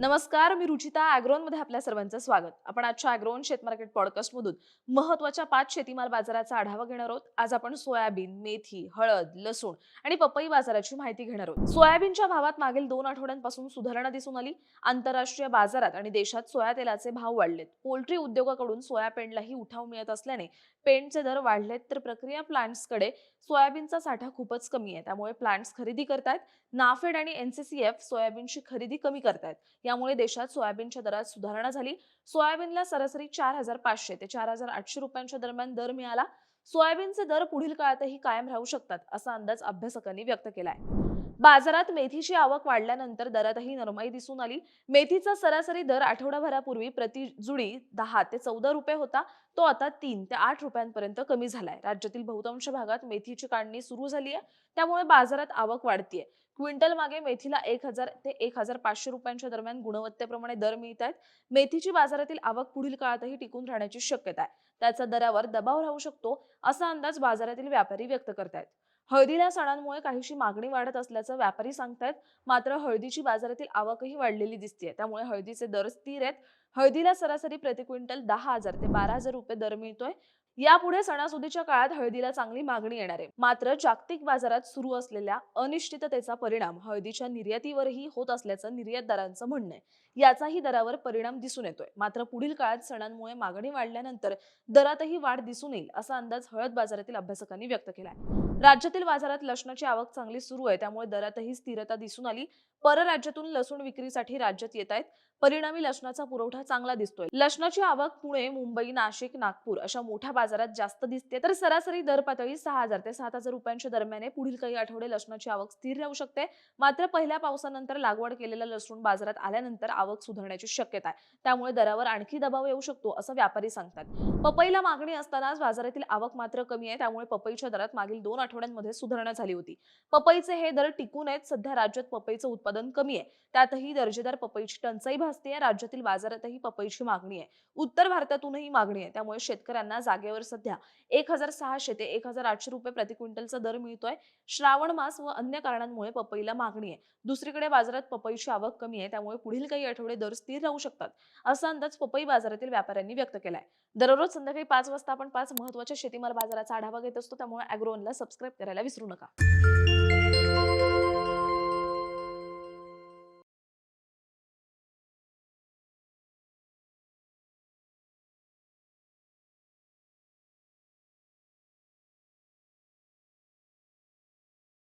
नमस्कार मी रुचिता अॅग्रोनमध्ये आपल्या सर्वांचं स्वागत. आपण आजच्या अॅग्रोन शेत मार्केट पॉडकास्ट मधून महत्त्वाच्या पाच शेतीमाल बाजाराचा आढावा घेणार आहोत. आज आपण सोयाबीन मेथी हळद लसूण आणि पपई बाजाराची माहिती घेणार आहोत. सोयाबीनच्या भावात मागील दोन आठवड्यांपासून सुधारणा दिसून आली. आंतरराष्ट्रीय बाजारात आणि देशात सोया तेलाचे भाव वाढलेत. पोल्ट्री उद्योगाकडून सोया पेंडलाही उठाव मिळत असल्याने पेंटचे दर वाढलेत तर प्रक्रिया प्लांट्सकडे सोयाबीनचा साठा खूपच कमी आहे. त्यामुळे प्लांट्स खरेदी करतायत. नाफेड आणि एनसीसीएफ सोयाबीनची खरेदी कमी करतायत. यामुळे देशात सोयाबीनच्या दरात सुधारणा झाली. सोयाबीनला सरासरी चार हजार पाचशे ते चार हजार आठशे रुपयांच्या दरम्यान दर मिळाला. सोयाबीनचे दर पुढील काळातही कायम राहू शकतात असा अंदाज अभ्यासकांनी व्यक्त केला आहे बाजारात मेथीची आवक वाढल्यानंतर दरातही नरमाई दिसून आली. मेथीचा सरासरी दर आठवडाभरापूर्वी प्रति जुडी दहा ते चौदा रुपये होता. तो आता तीन ते आठ रुपयांपर्यंत कमी झालाय. राज्यातील बहुतांश भागात मेथीची काढणी सुरू झाली आहे त्यामुळे बाजारात आवक वाढतीये. क्विंटल मागे मेथीला एक हजार ते एक हजार पाचशे रुपयांच्या दरम्यान गुणवत्तेप्रमाणे दर मिळत आहेत मेथीची बाजारातील आवक पुढील काळातही टिकून राहण्याची शक्यता आहे त्याचा दरावर दबाव राहू शकतो असा अंदाज बाजारातील व्यापारी व्यक्त करतायत. हळदीला सणांमुळे काहीशी मागणी वाढत असल्याचं व्यापारी सांगतायत. मात्र हळदीची बाजारातील आवकही वाढलेली दिसतेय. त्यामुळे हळदीचे दर स्थिर आहेत. हळदीला सरासरी प्रति क्विंटल दहा हजार ते बारा हजार रुपये दर मिळतोय. यापुढे सणासुदीच्या काळात हळदीला चांगली मागणी येणार आहे. मात्र जागतिक बाजारात सुरू असलेल्या अनिश्चिततेचा परिणाम हळदीच्या निर्यातीवरही होत असल्याचं निर्यातदारांचं म्हणणं आहे. याचाही दरावर परिणाम दिसून येतोय. मात्र पुढील काळात सणांमुळे मागणी वाढल्यानंतर दरातही वाढ दिसून येईल असा अंदाज हळद बाजारातील अभ्यासकांनी व्यक्त केला आहे राज्यातील बाजारात लसणाची आवक चांगली सुरू आहे त्यामुळे दरातही स्थिरता दिसून आली. परराज्यातून लसूण विक्रीसाठी राज्यात येत आहेत. परिणामी लसणाचा पुरवठा चांगला दिसतोय. लसणाची आवक पुणे मुंबई नाशिक नागपूर अशा मोठ्या बाजारात जास्त दिसते. तर सरासरी दर पातळी सहा हजार ते सात हजार रुपयांच्या दरम्यान पुढील काही आठवडे लसणाची आवक स्थिर राहू शकते. मात्र पहिल्या पावसानंतर लागवड केलेला लसूण बाजारात आल्यानंतर आवक सुधारण्याची शक्यता आहे. त्यामुळे दरावर आणखी दबाव येऊ शकतो असं व्यापारी सांगतात. पपईला मागणी असतानाच बाजारातील आवक मात्र कमी आहे. त्यामुळे पपईच्या दरात मागील दोन आठवड्यांमध्ये सुधारणा झाली होती. पपईचे हे दर टिकून आहेत. सध्या राज्यात पपईचं उत्पादन कमी आहे. त्यातही दर्जेदार पपईची टंचाई भासते राज्यातील बाजारातही पपईची मागणी आहे. उत्तर भारतातूनही मागणी आहे. त्यामुळे शेतकऱ्यांना जागेवर सध्या एक हजार सहाशे ते एक हजार आठशे रुपये प्रति क्विंटलचा दर मिळतोय. श्रावण मास व अन्य कारणांमुळे पपईला मागणी आहे. दुसरीकडे बाजारात पपईची आवक कमी आहे. त्यामुळे पुढील काही आठवडे दर स्थिर राहू शकतात असा अंदाज पपई बाजारातील व्यापाऱ्यांनी व्यक्त केलाय. दररोज संध्याकाळी पाच वाजता आपण पाच महत्त्वाच्या शेतीमाल बाजाराचा आढावा घेत असतो. त्यामुळे अॅग्रोनला सबस्क्राईब करायला विसरू नका.